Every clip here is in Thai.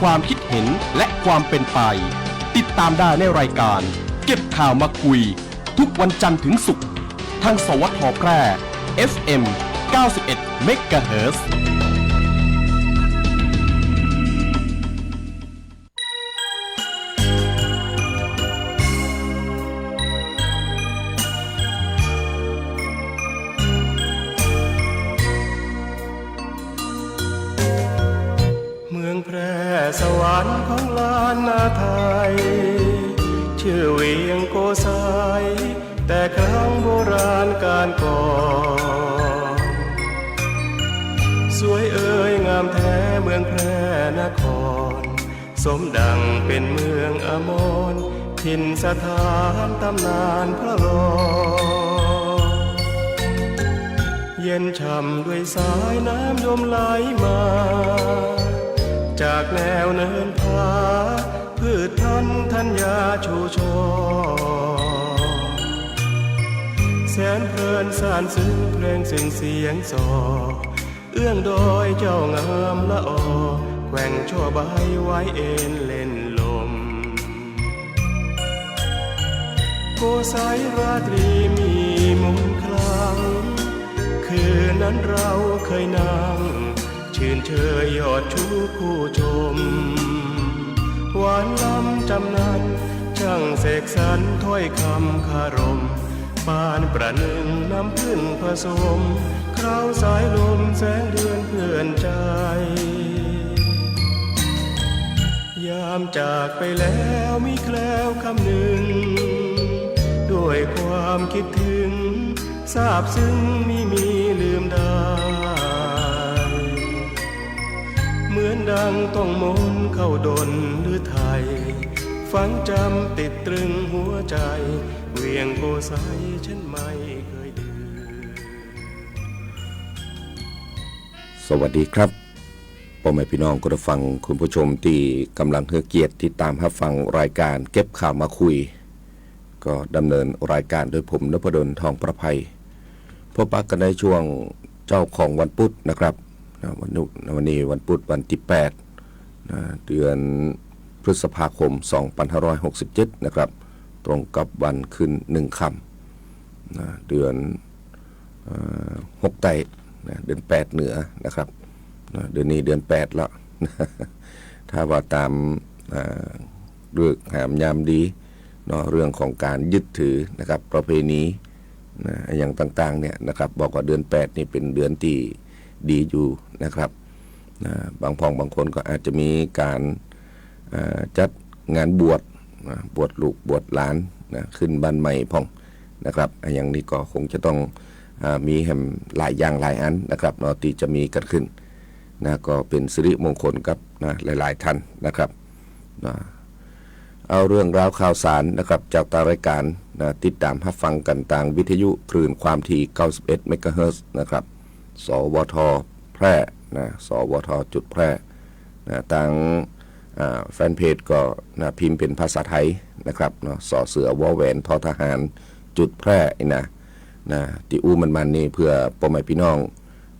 ความคิดเห็นและความเป็นไป ติดตามได้ในรายการ เก็บข่าวมาคุย ทุกวันจันทร์ถึงศุกร์ทางสวทแพร่ FM 91 MHz านนาไทย ชื่อเวียงโกสายแต่ครั้งโบราณการก่อนสวยเอ่ยงามแท้เมืองแพร่นคร สมดังเป็นเมืองอมรถิ่นสถานตำนานพระโลอเย็นช่ำด้วยสายน้ำยมไหลมา จากแนวเนินผา ชพันธัญญาชูชอแสนเพลินสานซึ้งเพลงสิ่งเสียงสอ เอื้องโดยเจ้างามละออแกว่งชั่วใบไว้เอ็นเล่นลม โกสายราตรีมีมนคลัง คืนนั้นเราเคยนั่งชื่นเชยยอดชูผู้ชม กสรรถ้อยคำคารม ปานประหนึ่งน้ำพึ่งผสม คราวสายลมแสงเดือนเพื่อนใจ ยามจากไปแล้วมีแคล้วคำหนึ่ง ด้วยความคิดถึงทราบซึ้งไม่มีลืมได้เหมือนดังต้องมนเข้าดนหรือไทย ฝังจำติดตรึงหัวใจ เวียงโกไซฉันไม่เคยลืมสวัสดีครับพ่อแม่พี่น้องคุณฟังคุณผู้ชมที่กำลังเฮือเกียรติที่ตามรับฟังรายการเก็บข่าวมาคุย ก็ดำเนินรายการโดยผมนพดลทองประภัยพบปะกันในช่วงเจ้าของวันพุธนะครับวันนุวันนี้วันพุธวันที่8เดือน พฤษภาคม 2567 นะครับ ตรงกับวันขึ้นหนึ่งคำนะเดือนหกไตนะเดือนแปดเหนือนะครับนะเดือนนี้เดือนแปดแล้วถ้าว่าตามเรื่องหามยามดีเนาะเรื่องของการยึดถือนะครับประเพณีนะอย่างต่างๆเนี่ยนะครับบอกว่าเดือนแปดนี่เป็นเดือนที่ดีอยู่นะครับนะบางพองบางคนก็อาจจะมีการ จัดงานบวชนะบวชลูกบวชหลานนะขึ้นบ้านใหม่พ่องนะครับ อย่างนี้ก็คงจะต้องอมีแหมหลายอย่างหลายอันนะครับเนาะที่จะมีกันขึ้นนะก็เป็นสิริมงคลกับนะหลาย ๆ ท่านนะครับนะเอาเรื่องราวข่าวสารนะครับจากตารายการนะติดตามรับฟังกันทางวิทยุคลื่นความถี่91เมกะเฮิรตซ์นะครับ สวท แพร่นะสวท จุดแพร่นะทาง แฟนเพจก็นะพิมพ์เป็นภาษาไทยนะครับเนาะสอเสือวอแหวนทอทหาร จุดแพร่นะนะที่อู้มันมันนี่เพื่อพ่อแม่พี่น้อง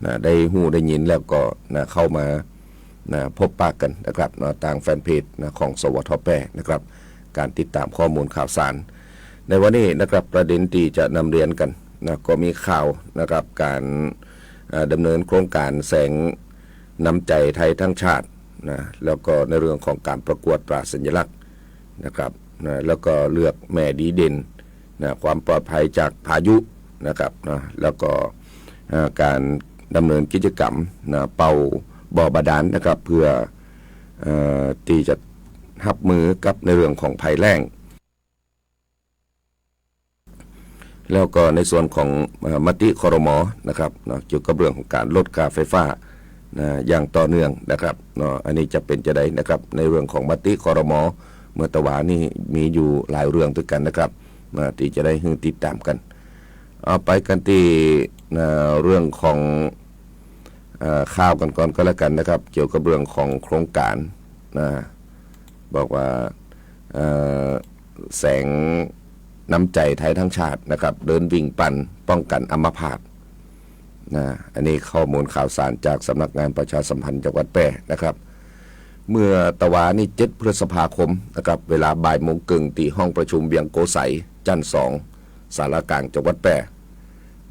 นะได้หู้ได้ยินแล้วก็นะเข้ามานะพบปะกันนะครับเนาะทางแฟนเพจนะของสวทแปรนะครับ การติดตามข้อมูลข่าวสาร ในวันนี้นะครับประเด็นที่จะนำเรียนกันนะก็มีข่าวนะครับการเอ่อดำเนินโครงการแสงน้ำใจไทยทั้งชาติ นะแล้วก็ในเรื่องของการประกวดตราสัญลักษณ์นะครับนะแล้วก็เลือกแม่ดีเด่นนะความปลอดภัยจากพายุนะครับนะแล้วก็การดำเนินกิจกรรมนะเป่าบ่อบาดาลนะครับเพื่ออที่จะรับมือกับในเรื่องของภัยแล้งแล้วก็ในส่วนของมติคอรมอนะครับเนะเกี่ยวกับเรื่องของการลดค่าไฟฟ้า นะอย่างต่อเนื่องนะครับเนาะอันนี้จะเป็นจะได้นะครับในเรื่องของมติคอรมอเมื่อตะวานี่มีอยู่หลายเรื่องด้วยกันนะครับนะที่จะได้ให้ติดตามกัน เอาไปกันที่นะเรื่องของอข่าวกันก่อนก็แล้วกันนะครับ เกี่ยวกับเรื่องของโครงการนะบอกว่าแสงน้ำใจไทยทั้งชาตินะครับ เดินวิ่งปั่นป้องกันอัมพาต นะอันนี้ข้อมูลข่าวสารจากสำนักงานประชาสัมพันธ์จังหวัดแพร่นะครับ เมื่อตะวานี่เจ็ดพฤษภาคมนะครับเวลาบ่ายโมงกึ่งที่ห้องประชุมเบียงโกไสจันสองสารกลางจังหวัดแปร่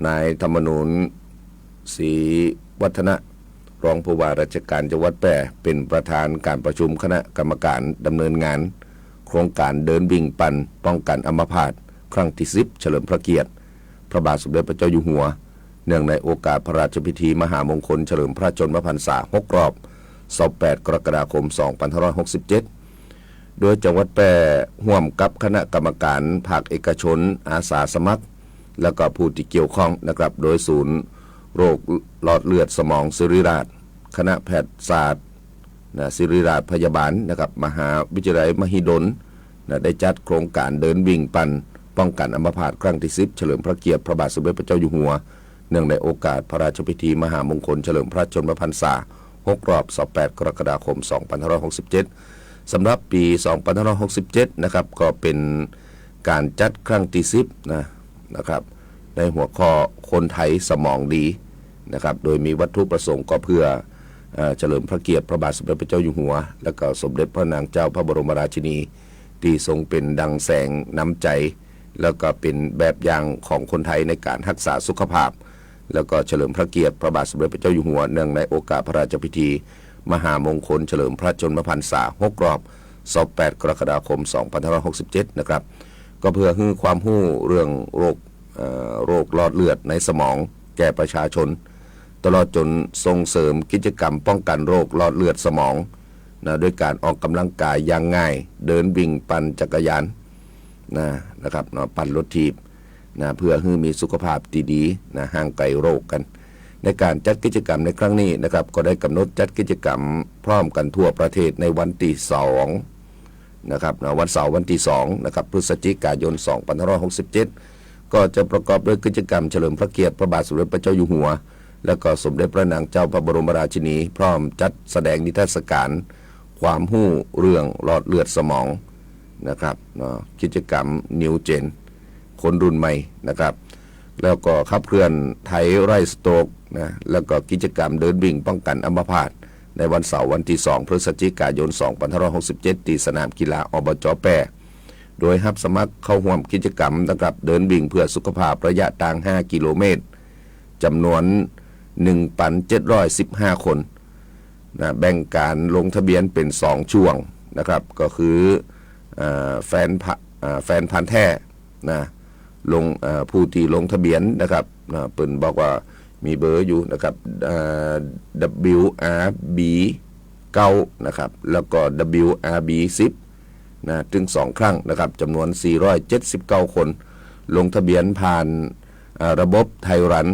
นายธรรมนูญศรีวัฒนะรองผู้ว่าราชการจังหวัดแปร่เป็นประธานการประชุมคณะกรรมการดำเนินงาน โครงการเดินวิ่งปันป้องกันอัมพาตครั้งที่สิบเฉลิมพระเกียรติ พระบาทสมเด็จพระเจ้าอยู่หัว เนื่องในโอกาสพระราชพิธีมหามงคลเฉลิมพระชนมพรรษา6รอบ28กรกฎาคม 2567 โดยจังหวัดแปร่ห่วมกับคณะกรรมการภาคเอกชน อาสาสมัคร แล้วก็ผู้ที่เกี่ยวข้องนะครับโดยศูนย์ โรคหลอดเลือดสมองสิริราช คณะแพทยศาสตร์นะสิริราชพยาบาลนะครับมหาวิทยาลัยมหิดลนะได้จัดโครงการเดินวิ่งปัน ป้องกันอัมพาตครั้งที่สิบเฉลิมพระเกียรติพระบาทสมเด็จพระเจ้าอยู่หัว เนื่องในโอกาสพระราชพิธีมหามงคลเฉลิมพระชนมพรรษา6รอบ 28 กรกฎาคม 2567 สำหรับปี 2567 นะครับ ก็เป็นการจัดครั้งที่10นะนะครับ ในหัวข้อคนไทยสมองดีนะครับ โดยมีวัตถุประสงค์ก็เพื่อเอ่อเฉลิมพระเกียรติพระบาทสมเด็จพระเจ้าอยู่หัว และก็สมเด็จพระนางเจ้าพระบรมราชินี ที่ทรงเป็นดังแสงน้ำใจ แล้วก็เป็นแบบอย่างของคนไทยในการรักษาสุขภาพ แล้วก็เฉลิมพระเกียรติพระบาทสมเด็จพระเจ้าอยู่หัวเนื่องในโอกาสพระราชพิธี มหามงคล เฉลิมพระชนมพรรษา6รอบ28กรกฎาคม 2567 นะครับ ก็เพื่อให้ความรู้เรื่องโรคโรคหลอดเลือดในสมองแก่ประชาชน ตลอดจนส่งเสริมกิจกรรมป้องกันโรคหลอดเลือดสมองนะด้วยการออกกำลังกายอย่างง่าย เดินวิ่งปั่นจักรยานนะนะครับนะปั่นรถทีบ นะเพื่อให้มีสุขภาพที่ดีนะห่างไกลโรคกัน ในการจัดกิจกรรมในครั้งนี้นะครับก็ได้กำหนดจัดกิจกรรมพร้อมกันทั่วประเทศในวันที่สองนะครับนะวันเสาร์วันที่สองนะครับพฤศจิกายน 2567 ก็จะประกอบด้วยกิจกรรมเฉลิมพระเกียรติพระบาทสมเด็จพระเจ้าอยู่หัว และก็สมเด็จพระนางเจ้าพระบรมราชินี พร้อมจัดแสดงนิทรรศการความหู้เรื่องหลอดเลือดสมองนะครับกิจกรรมนิวเจน คนรุ่นใหม่นะครับ แล้วก็ขับเคลื่อนไทยไร่สโตกนะแล้วก็กิจกรรมเดินวิ่งป้องกันอัมพาตในวันเสาร์วันที่ 2 พฤศจิกายน 2567 ที่สนามกีฬาอบจแปรโดยรับสมัครเข้าร่วมกิจกรรมนะครับเดินวิ่งเพื่อสุขภาพระยะทาง 5 กิโลเมตรจำนวน 1,715 คนนะแบ่งการลงทะเบียนเป็น 2 ช่วงนะครับ ก็คืออแฟนแฟนพันธ์แท้นะ ลงผู้ที่ลงทะเบียนนะครับเปิ่นบอกว่ามีเบอร์อยู่นะครับ WRB 9นะครับ แล้วก็ WRB 10นะถึงสองครั้งนะครับจำนวน 479 คน ลงทะเบียนผ่านระบบไทยรัน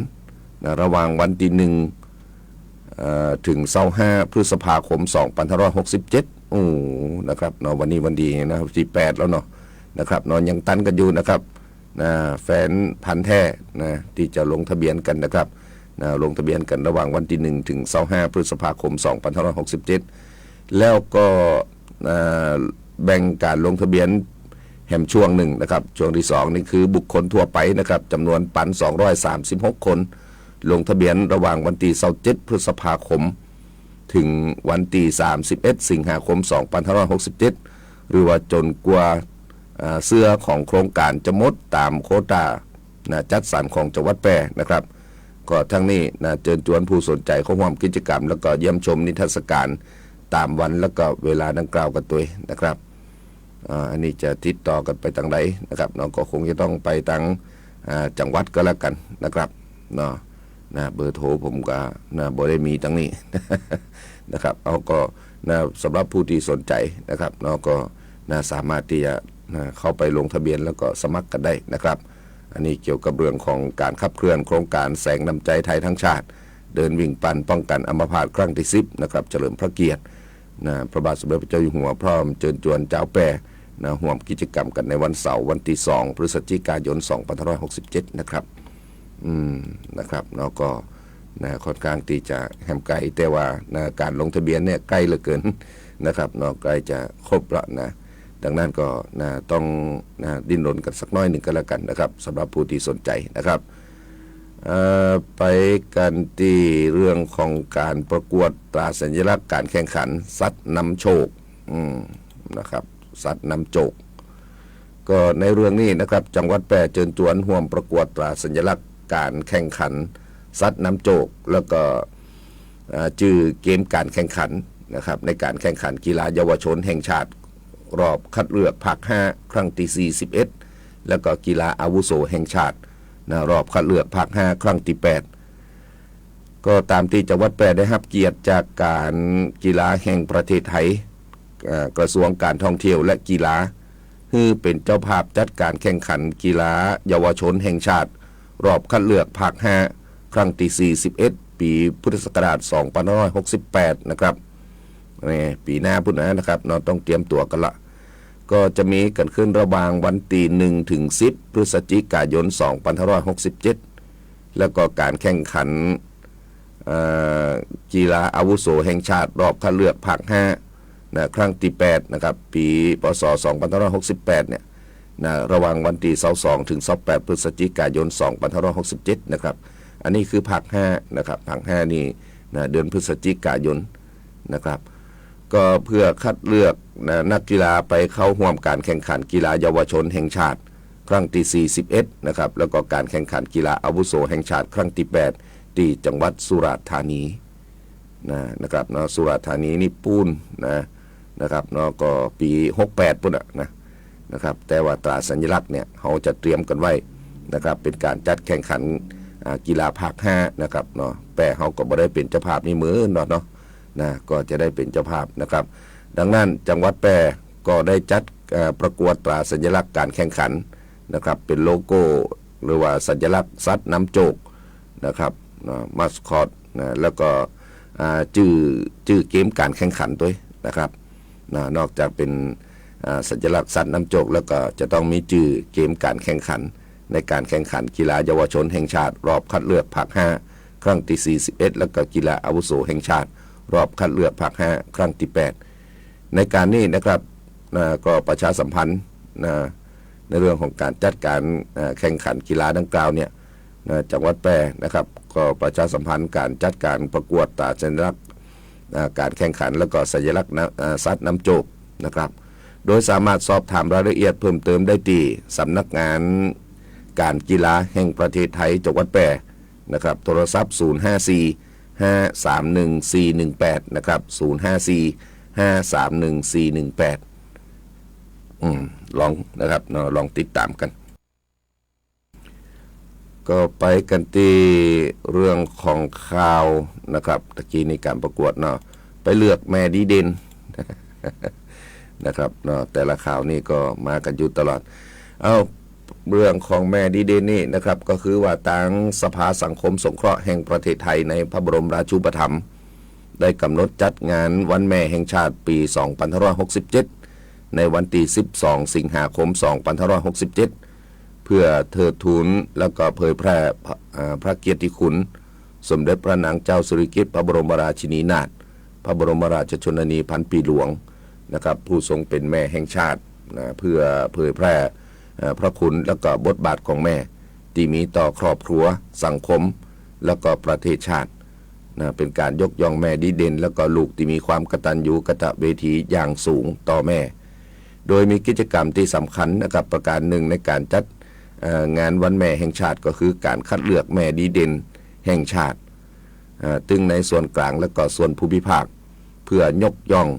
นะระหว่างวันที่หนึ่งถึงเสาห้าพฤษภาคม 2567 โอ้ นะครับเนาะวันนี้วันดีนะครับที่8แล้วเนาะนะครับเนอนยังตันกันอยู่นะครับ นะแฟนพันธุ์แท้นะที่จะลงทะเบียนกันนะครับนะลงทะเบียนกันระหว่างวันที่ 1 ถึงเสาห้าพฤษภาคม 2567 แล้วก็อ่าแบ่งการลงทะเบียนแห่มช่วงหนึ่งนะครับ ช่วงที่ 2 นี่คือบุคคลทั่วไปนะครับจำนวนปัน 236 คน ลงทะเบียนระหว่างวันที่27พฤษภาคม ถึงวันที่31 สิงหาคม 2567 หรือว่าจนกว่า เสื้อของโครงการจะมดตามโคตานะจัดสรรของจังหวัดแปรนะครับ ก็ทั้งนี้นะเชิญชวนผู้สนใจเข้าร่วมกิจกรรม แล้วก็เยี่ยมชมนิทรรศการตามวันแล้วก็เวลาดังกล่าวกันตัวนะครับอันนี้จะติดต่อกันไปทางใดนะครับเนาะก็คงจะต้องไปทางจังหวัดก็แล้วกันนะครับเนาะนะเบอร์โทรผมก็นะบ่ได้มีทั้งนี้นะครับเอาก็นะสำหรับผู้ที่สนใจนะครับเนาะก็นะสามารถที่จะ นะเข้าไปลงทะเบียนแล้วก็สมัครกันได้นะครับ อันนี้เกี่ยวกับเรื่องของการขับเคลื่อนโครงการแสงนำใจไทยทั้งชาติ เดินวิ่งปันป้องกันอัมพาตครั้งที่สิบนะครับเฉลิมพระเกียรตินะพระบาทสมเด็จพระเจ้าอยู่หัวพร้อมเชิญชวนเจ้าแปรนะห่วมกิจกรรมกันในวันเสาร์วันที่2พฤศจิกายน2567 นะครับ อืมนะครับแล้วก็นะค่อนข้างที่จะแหมไกลแต่ว่านะการลงทะเบียนเนี่ยใกล้เหลือเกินนะครับเนาะใกล้จะครบล้วนะ ดังนั้นก็นะต้องนะดิ้นรนกันสักน้อยหนึ่งก็แล้วกันนะครับสำหรับผู้ที่สนใจนะครับไปกันที่เรื่องของการประกวดตราสัญลักษณ์การแข่งขันสัตว์นำโชคนะครับสัตว์นำโชคก็ในเรื่องนี้นะครับ จังหวัดแปรเจิญจวนห่วมประกวดตราสัญลักษณ์การแข่งขันสัตว์นำโจก แล้วก็จื่อเกมการแข่งขันนะครับในการแข่งขันกีฬาเยาวชนแห่งชาติ รอบคัดเลือกภาค 5 ครั้งที่ 41 แล้วก็กีฬาอาวุโสแห่งชาตินะรอบคัดเลือกภาค 5 ครั้งที่ 8 ก็ตามที่จังหวัดแปรได้รับเกียรติจากการกีฬาแห่งประเทศไทยกระทรวงการท่องเที่ยวและกีฬาคือเป็นเจ้าภาพจัดการแข่งขันกีฬาเยาวชนแห่งชาติ รอบคัดเลือกภาค 5 ครั้งที่ 41 ปีพุทธศักราช2568 นะครับ ปีหน้าพุ่นนะนะครับเราต้องเตรียมตัวกันละ ก็จะมีกันขึ้นระหว่างวันที่1ถึง10พฤศจิกายน 2567 แล้วก็การแข่งขันกีฬาอาวุโสแห่งชาติรอบคัดเลือกภาค5นะครั้งที่8นะครับปีพศ2568 เนี่ยนะระหว่างวันที่22ถึง28พฤศจิกายน 2567 นะครับ อันนี้คือภาค5นะครับภาค5นี่นะเดือนพฤศจิกายนนะครับ ก็เพื่อคัดเลือกน,นักกีฬาไปเข้าร่วมการแข่งขันกีฬาเยาวชนแห่งชาติ ครั้งที่ 41 นะครับ แล้วก็การแข่งขันกีฬาอาวุโสแห่งชาติ ครั้งที่ 8 ที่จังหวัดสุราษฎร์ธานีนะนะครับเนาะสุราษฎร์ธานีนี่ปูนนะนะครับเนาะก็ปี 68ปุ่นอะนะนะครับแต่ว่าตราสัญลักษณ์เนี่ยเขาจะเตรียมกันไว้นะครับเป็นการจัดแข่งขันกีฬาภาค5นะครับเนาะแปรเขาก็บ่ได้เป็นเจ้าภาพนี่มือเนาะเนาะ นะก็จะได้เป็นเจ้าภาพนะครับ ดังนั้นจังหวัดแปรก็ได้จัดประกวดตราสัญลักษณ์การแข่งขันนะครับเป็นโลโก้หรือว่าสัญลักษณ์สัตว์น้ำโจกนะครับมาสคอตนะแล้วก็อ่าชื่อชื่อเกมการแข่งขันด้วยนะครับนะนอกจากเป็นสัญลักษณ์สัตว์น้ำโจก แล้วก็จะต้องมีชื่อเกมการแข่งขัน ในการแข่งขันกีฬาเยาวชนแห่งชาติ รอบคัดเลือกภาค5ครั้งที่41 แล้วก็กีฬาอาวุโสแห่งชาติ รอบคัดเลือกภาค5ครั้งที่ 8 ในการนี้นะครับนะก็ประชาสัมพันธ์นะในเรื่องของการจัดการแข่งขันกีฬาดังกล่าวเนี่ยนะจังหวัดแปรนะครับ ก็ประชาสัมพันธ์การจัดการประกวดตาสัญลักษณ์การแข่งขันแล้วก็สัญลักษณ์นะอ่าสัตว์น้ำโจกนะครับ โดยสามารถสอบถามรายละเอียดเพิ่มเติมได้ที่สำนักงานการกีฬาแห่งประเทศไทยจังหวัดแปรนะครับ โทรศัพท์ 054 531 418 นะครับ 054 531 418 อืม ลองนะครับเนาะลองติดตามกัน ก็ไปกันที่เรื่องของข่าวนะครับตะกี้ในการประกวดเนาะไปเลือกแม่ดีเด่นนะครับเนาะแต่ละข่าวนี่ก็มากันอยู่ตลอด เอา เรื่องของแม่ดีเด่นนี่นะครับก็คือว่าทางสภาสังคมสงเคราะห์แห่งประเทศไทยในพระบรมราชูปถัมภ์ได้กำหนดจัดงานวันแม่แห่งชาติปี 2567 ในวันที่ 12 สิงหาคม 2567 เพื่อเทิดทูนแล้วก็เผยแพร่พระเกียรติคุณ สมเด็จพระนางเจ้าสิริกิติ์พระบรมราชินีนาถพระบรมราชชนนีพันปีหลวงนะครับผู้ทรงเป็นแม่แห่งชาตินะเพื่อเผยแพร่ พระคุณแล้วก็บทบาทของแม่ ที่มีต่อครอบครัว สังคม แล้วก็ประเทศชาตินะเป็นการยกย่องแม่ดีเด่น แล้วก็ลูกที่มีความกตัญญูกตเวทีอย่างสูงต่อแม่ โดยมีกิจกรรมที่สำคัญนะครับประการหนึ่งในการจัดงานวันแม่แห่งชาติก็คือการคัดเลือกแม่ดีเด่นแห่งชาติเอ่อตึงในส่วนกลางและก็ส่วนภูมิภาค เพื่อยกย่อง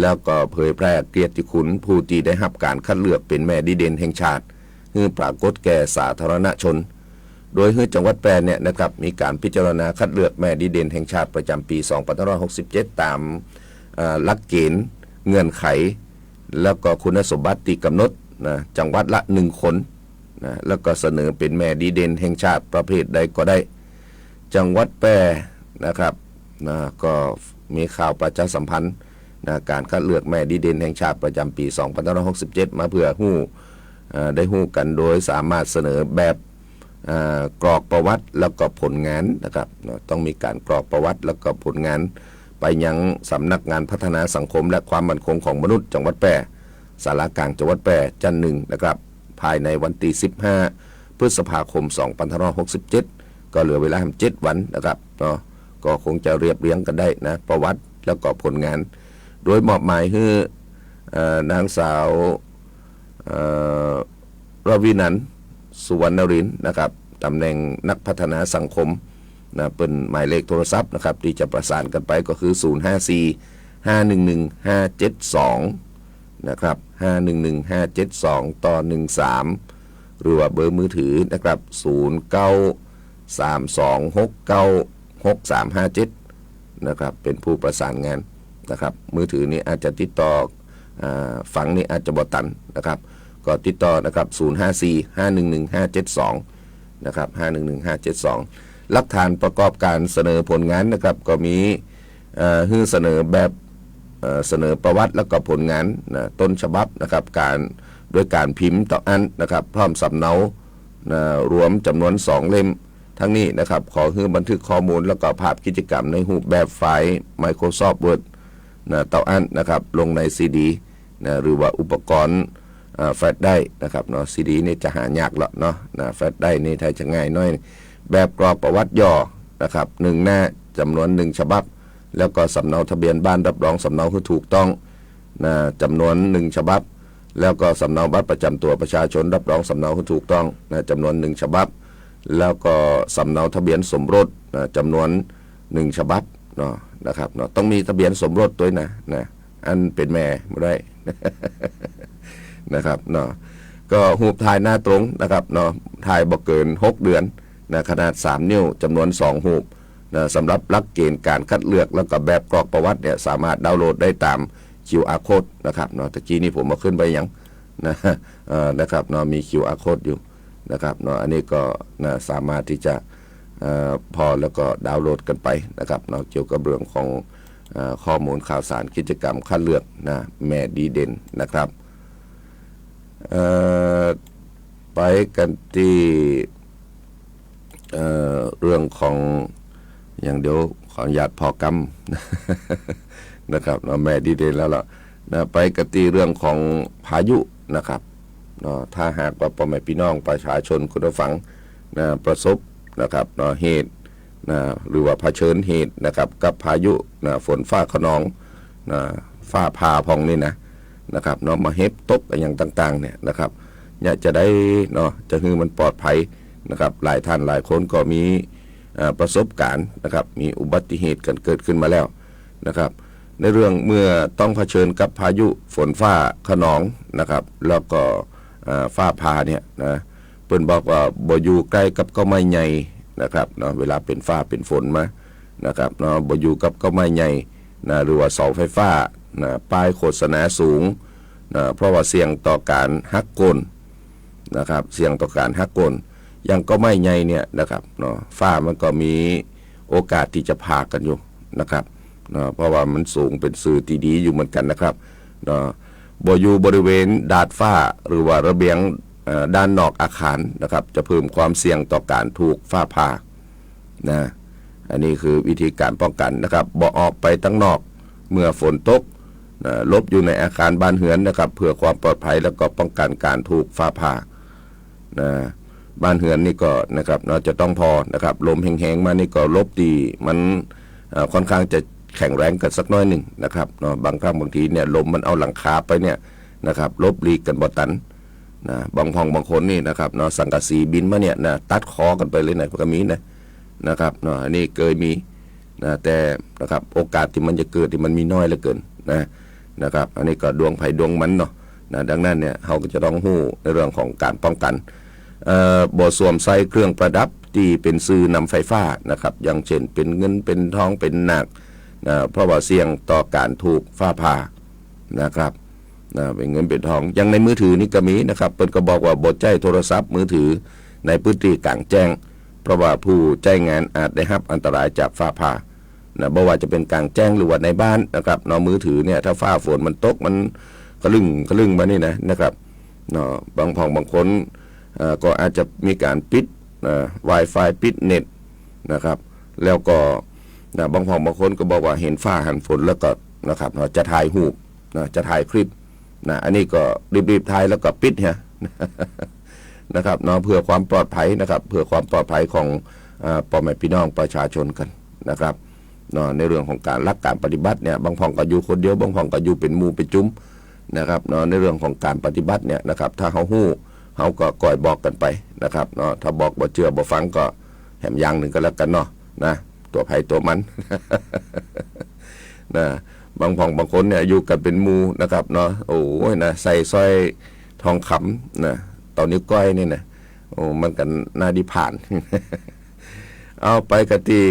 แล้วก็เผยแพร่เกียรติคุณผู้ที่ได้รับการคัดเลือกเป็นแม่ดีเด่นแห่งชาติให้ปรากฏแก่สาธารณชน โดยให้จังหวัดแปรเนี่ยนะครับมีการพิจารณาคัดเลือกแม่ดีเด่นแห่งชาติประจำปี 2567 ตามเอ่อหลักเกณฑ์เงื่อนไข แล้วก็คุณสมบัติที่กำหนดนะจังหวัดละหนึ่งคนนะแล้วก็เสนอเป็นแม่ดีเด่นแห่งชาติประเภทใดก็ได้ จังหวัดแปรนะครับนะก็มีข่าวประชาสัมพันธ์ นะการคัดเลือกแม่ดีเด่นแห่งชาติประจำปี 2567 มาเพื่อหู้เอ่อได้หู้กันโดยสามารถเสนอแบบกรอกประวัติแล้วก็ผลงานนะครับต้องมีการกรอกประวัติแล้วก็ผลงาน ไปยังสำนักงานพัฒนาสังคม และความมั่นคงของมนุษย์จังหวัดแปรสารากลางจังหวัดแปรจันทร์หนึ่งนะครับ ภายในวันที่ 15 พฤษภาคม 2567 ก็เหลือเวลาเจ็ดวันนะครับเนาะก็คงจะเรียบเรียงกันได้นะประวัติแล้วก็ผลงาน โดยมอบหมายให้เอ่อนางสาวเอ่อรวินันท์สุวรรณรินทร์นะครับตำแหน่งนักพัฒนาสังคมนะเป็นหมายเลขโทรศัพท์นะครับที่จะประสานกันไปก็คือ 054 511 572 นะครับ 511 572 ต่อ 13 หรือว่าเบอร์มือถือนะครับ 09 3269 6357 นะครับ เป็นผู้ประสานงาน นะครับมือถือนี้อาจจะติดต่ออฝังนี้อาจจะบอตันนะครับก็ติดต่อนะครับ054 511 572นะครับ511 572หลักฐานประกอบการเสนอผลงานนะครับก็มีเอ่อเสนอแบบเสนอประวัติแล้วก็ผลงานนะต้นฉบับนะครับการด้วยการพิมพ์ต่ออันนะครับพร้อมสำเนานะรวมจำนวน 2 เล่ม ทั้งนี้นะครับขอให้บันทึกข้อมูลแล้วก็ภาพกิจกรรมในรูปแบบไฟล์ Microsoft Word นะต่ออันนะครับลงในซีดีนะหรือว่าอุปกรณ์แฟลชได้นะครับเนาะซีดีนี่จะหายากละเนาะนะแฟลชได้นี่ถ้าจะง่ายน้อย แบบกรอบประวัติย่อนะครับหนึ่งหน้าจำนวนหนึ่งฉบับ แล้วก็สำเนาทะเบียนบ้านรับรองสำเนาที่ถูกต้องนะจำนวนหนึ่งฉบับ แล้วก็สำเนาบัตรประจำตัวประชาชนรับรองสำเนาที่ถูกต้องนะจำนวนหนึ่งฉบับ แล้วก็สำเนาทะเบียนสมรสนะจำนวนหนึ่งฉบับเนาะ นะครับเนาะต้องมีทะเบียนสมรสด้วยนะนะอันเป็นแม่ไม่ได้นะครับเนาะก็หูปถ่ายหน้าตรงนะครับเนาะถ่ายบ่เกิน 6 เดือนนะขนาด 3 นิ้วจำนวน 2 หูปนะสำหรับหลักเกณฑ์การคัดเลือกแล้วก็แบบกรอกประวัติเนี่ยสามารถดาวน์โหลดได้ตาม QR code นะครับเนาะตะกี้นี้ผมมาขึ้นไปยังนะเอ่อนะครับเนาะมี QR code อยู่นะครับเนาะอันนี้ก็นะสามารถที่จะอ่ พอแล้วก็ดาวน์โหลดกันไปนะครับเนาะเกี่ยวกับเรื่องของออข้อมูลข่าวสารกิจกรรมคัดเลือกนะแม่ดีเด่นนะครับไปกันที่เอ่อเรื่องของอย่างเดี๋ยวขออนุญาตพอกรรมนะครับเนาะแม่ดีเด่นแล้วล่ะนะไปกันที่เรื่องของพายุนะครับเนาะถ้าหากว่าพ่อแม่พี่น้องประชาชนคุณผู้ฟังนะประสบ นะครับเนาะเหตุนะหรือว่าเผชิญเหตุนะครับ กับพายุนะฝนฟ้าขนองนะฟ้าผ่าพองนี่นะนะครับเนาะมาเฮฟตกอย่างต่างๆเนี่ยนะครับเนี่ยจะได้เนาะจะคือมันปลอดภัยนะครับหลายท่านหลายคนก็มีประสบการณ์นะครับมีอุบัติเหตุกันเกิดขึ้นมาแล้วนะครับ ในเรื่องเมื่อต้องเผชิญกับพายุฝนฟ้าขนองนะครับ แล้วก็ฟ้าผ่าเนี่ยนะ เปิ้นบอกว่าบ่อยู่ใกล้กับก็ไม่ใหญ่นะครับเนาะเวลาเป็นฟ้าเป็นฝนมานะครับเนาะบ่อยู่กับก็ไม่ใหญ่นะหรือว่าเสาไฟฟ้านะป้ายโฆษณาสูงนะเพราะว่าเสี่ยงต่อการหักกลนะครับเสี่ยงต่อการหักกลยังก็ไม่ใหญ่เนี่ยนะครับเนาะฟ้ามันก็มีโอกาสที่จะพากันอยู่นะครับเนาะเพราะว่ามันสูงเป็นสื่อที่ดีอยู่เหมือนกันนะครับเนาะบ่อยู่บริเวณดาดฟ้าหรือว่าระเบียง ด้านนอกอาคารนะครับ จะเพิ่มความเสี่ยงต่อการถูกฟ้าผ่านะอันนี้คือวิธีการป้องกันนะครับบ่ออกไปตั้งนอกเมื่อฝนตกนะลบอยู่ในอาคารบ้านเหือนนะครับเพื่อความปลอดภัยแล้วก็ป้องกันการถูกฟ้าผ่านะบ้านเหือนนี่ก็นะครับเนาจะต้องพอนะครับลมแห้งๆมานี่ก็ลบดีมันค่อนข้างจะแข็งแรงกันสักน้อยหนึ่งนะครับเนาะบางครั้งบางทีเนี่ยลมมันเอาหลังคาไปเนี่ยนะครับลบลีกกันบ่ตัน นะบางห้องบางคนนี่นะครับเนาะสังกะสีบินมาเนี่ยนะตัดคอกันไปเลยนะก็มีนะนะครับเนาะอันนี้เคยมีนะแต่นะครับโอกาสที่มันจะเกิดที่มันมีน้อยเหลือเกินนะนะครับ อันนี้ก็ดวงไผ่ดวงมันเนาะนะดังนั้นเนี่ยเราก็จะต้องหู้ในเรื่องของการป้องกันเอ่อบ่สวมใส่เครื่องประดับที่เป็นซื้อนำไฟฟ้านะครับ อย่างเช่นเป็นเงินเป็นทองเป็นหนักนะเพราะว่าเสี่ยงต่อการถูกฟ้าผ่านะครับ นะเป็นเงินเป็นทองอยังในมือถือนี่ก็มีนะครับเปินก็บอกว่าบดใจโทรศัพท์มือถือในพื้นที่กลางแจ้ง เพราะว่าผู้ใช้งานอาจได้รับอันตรายจากฟ้าผ่านะบ่ว่าจะเป็นกลางแจ้งหรือว่าในบ้านนะครับเนาะมือถือเนี่ยถ้าฟ้าฝนมันตกมันกระลึงกระลึงมานี่นะนะครับเนาะบางพองบางคนอ่อก็อาจจะมีการปิดเอ่อ Wi-Fi ปิดเน็ตนะครับ แล้วก็นะบางพองบางคนก็บอกว่าเห็นฟ้าหันฝนแล้วก็นะครับเนาะจะถ่ายรูปนะจะถ่ายคลิป นะอันนี้ก็รีบๆถ่ายแล้วก็ปิดฮะนะครับเนาะเพื่อความปลอดภัยนะครับเพื่อความปลอดภัยของอ่าพ่อแม่พี่น้องประชาชนกันนะครับเนาะในเรื่องของการรักการปฏิบัติเนี่ยบางพ่องก็อยู่คนเดียวบางพ่องก็อยู่เป็นมู่เป็นจุ้มนะครับเนาะในเรื่องของการปฏิบัติเนี่ยนะครับถ้าเขาหู้เขาก็ก่อยบอกกันไปนะครับเนาะถ้าบอกบ่เชื่อบ่ฟังก็แหมยางหนึ่งก็แล้วกันเนาะนะตัวไผ่ตัวมันนะ บางพ่องบางคนเนี่ยอยู่กันเป็นมูนะครับเนาะโอ้ยนะใส่สร้อยทองคำนะตอนนิ้วก้อยนี่นะโอ้มันกันน่าดีผ่าน เอาไปกันที่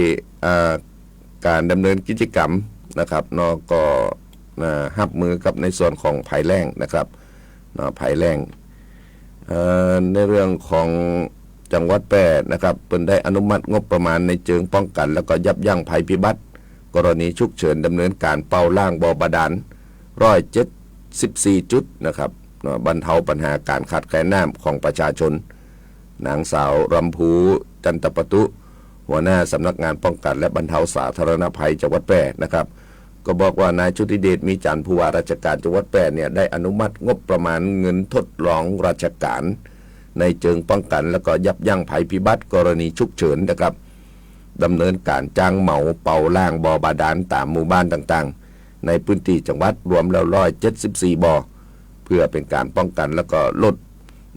การดำเนินกิจกรรมนะครับเนาะก็นะหับมือกับในส่วนของภัยแล้งนะครับเนาะภัยแล้งในเรื่องของจังหวัดแปรนะครับเพิ่นได้อนุมัติงบประมาณในเชิงป้องกัน แล้วก็ยับยั้งภัยพิบัติ กรณีฉุกเฉินดำเนินการเป่าล่างบ่อบาดาลร้อยเจ็ดสิบสี่จุดนะครับบรรเทาปัญหาการขาดแคลนน้ำของประชาชน นางสาวรำพูจันตปตุ หัวหน้าสำนักงานป้องกันและบรรเทาสาธารณภัยจังหวัดแปรนะครับ ก็บอกว่านายชุติเดชมีจันทร์ผู้ว่าราชการจังหวัดแปรเนี่ยได้อนุมัติงบประมาณเงินทดลองราชการ ในเชิงป้องกันแล้วก็ยับยั้งภัยพิบัติกรณีฉุกเฉินนะครับ ดำเนินการจ้างเหมาเป่าล่างบ่อบาดาลตามหมู่บ้านต่างๆ ในพื้นที่จังหวัดรวมแล้วร้อยเจ็ดสิบสี่บ่อเพื่อเป็นการป้องกันแล้วก็ลด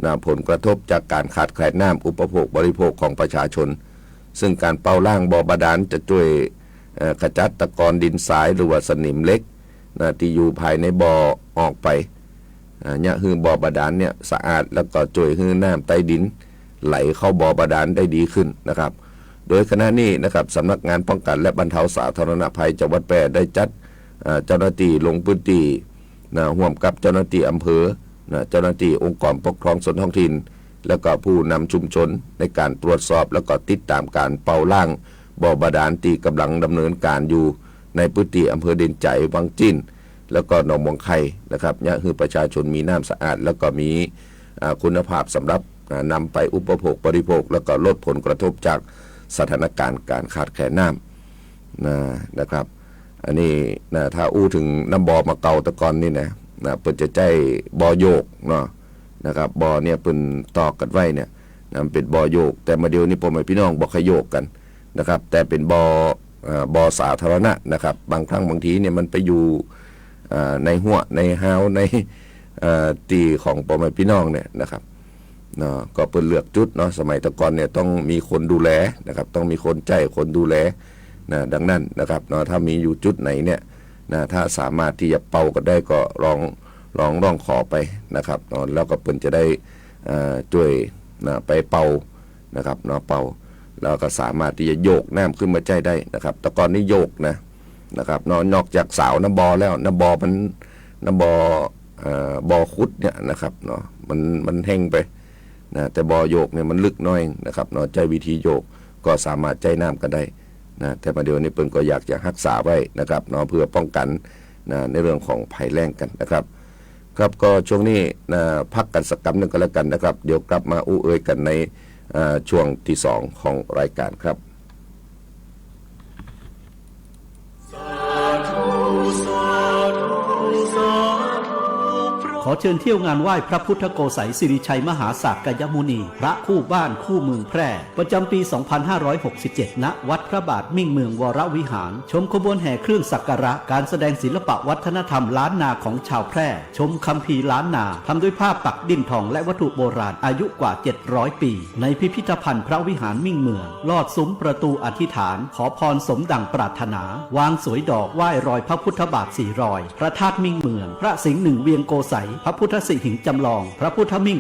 นะผลกระทบจากการขาดแคลนน้ำอุปโภคบริโภคของประชาชน ซึ่งการเป่าล่างบ่อบาดาลจะช่วยขจัดตะกอนดินทรายหรือว่าสนิมเล็กนะที่อยู่ภายในบ่อออกไปเนี่ยคือบ่อบาดาลเนี่ยสะอาดแล้วก็ช่วยให้น้ำใต้ดิน ไหลเข้าบ่อบาดาลได้ดีขึ้นนะครับ โดยขณะนี้นะครับสำนักงานป้องกันและบรรเทาสาธารณภัยจังหวัดแพร่ได้จัดเจ้าหน้าที่ลงพื้นที่นะร่วมกับเจ้าหน้าที่อำเภอนะเจ้าหน้าที่องค์กรปกครองส่วนท้องถิ่น แล้วก็ผู้นำชุมชนในการตรวจสอบแล้วก็ติดตามการเป่าล่างบ่อบาดาลที่กำลังดำเนินการอยู่ในพื้นที่อำเภอเด่นใจวังจิ้น แล้วก็หนองมวงไข่นะครับเนี่ยคือประชาชนมีน้ำสะอาด แล้วก็มีคุณภาพสำหรับอ่านำไปอุปโภคบริโภค แล้วก็ลดผลกระทบจาก สถานการณ์การขาดแคลนน้ำนะนะครับ อันนี้นะถ้าอู้ถึงน้ำบอมาเก่าตะกอนนี่นะนะเปิดจะใจบอโยกเนาะนะครับบอเนี่ยเปิ่นตอกกันไว้เนี่ยนะเป็นบอโยก แต่มาเดียวนี้พ่อแม่พี่น้องบอกขยโยกกันนะครับ แต่เป็นบอเอ่อบอสาธารณะนะครับ บางครั้งบางทีเนี่ยมันไปอยู่ในหัวในห้าวในตีของพ่อมพี่น้องเนี่ยนะครับ นาะก็เปิ่นเลือกจุดเนาะสมัยตะกอนเนี่ยต้องมีคนดูแลนะครับ ต้องมีคนใจคนดูแลนะดังนั้นนะครับเนาะถ้ามีอยู่จุดไหนเนี่ยนะถ้าสามารถที่จะเป่ากันได้ก็ลองลองร้องขอไปนะครับเนาะแล้วก็เปิ่นจะได้เอ่อช่วยนะไปเป่านะครับเนาะเป่าแล้วก็สามารถที่จะโยกน้ำขึ้นมาใจได้นะครับต่ก่อนนี้โยกนะนะครับเนาะนอกจากสาวน้ำบอแล้วน้ำบอมันน้ำบอเอ่อบอคุดเนี่ยนะครับเนาะมันมันแห้งไป นะแต่บ่อโยกเนี่ยมันลึกน้อยนะครับเนาะใจวิธีโยกก็สามารถใจน้ำกันได้นะแต่ประเดี๋ยวนี้เปิ้นก็อยากจะรักษาไว้นะครับเนาะเพื่อป้องกันนะในเรื่องของภัยแล้งกันนะครับ ครับก็ช่วงนี้นะพักกันสักกำหนึ่งก็แล้วกันนะครับ เดี๋ยวกลับมาอู้เอ่ยกันในช่วงที่สองของรายการครับ ขอเชิญเที่ยวงานไหว้พระพุทธโกษัยสิริชัยมหาศากยมุนี พระคู่บ้านคู่เมืองแพร่ ประจำปี 2567 ณ วัดพระบาทมิ่งเมืองวรวิหาร ชมขบวนแห่เครื่องสักการะ การแสดงศิลปะวัฒนธรรมล้านนาของชาวแพร่ ชมคัมภีร์ล้านนาทำด้วยผ้าปักดินทองและวัตถุโบราณอายุกว่า 700 ปี ในพิพิธภัณฑ์พระวิหารมิ่งเมือง ลอดซุ้มประตูอธิษฐาน ขอพรสมดังปรารถนา วางสวยดอกไหว้รอยพระพุทธบาทสี่รอย พระธาตุมิ่งเมือง พระสิงห์หนึ่งเวียงโกไสยพระพุทธสิหิงจำลอง พระพุทธมิ่ง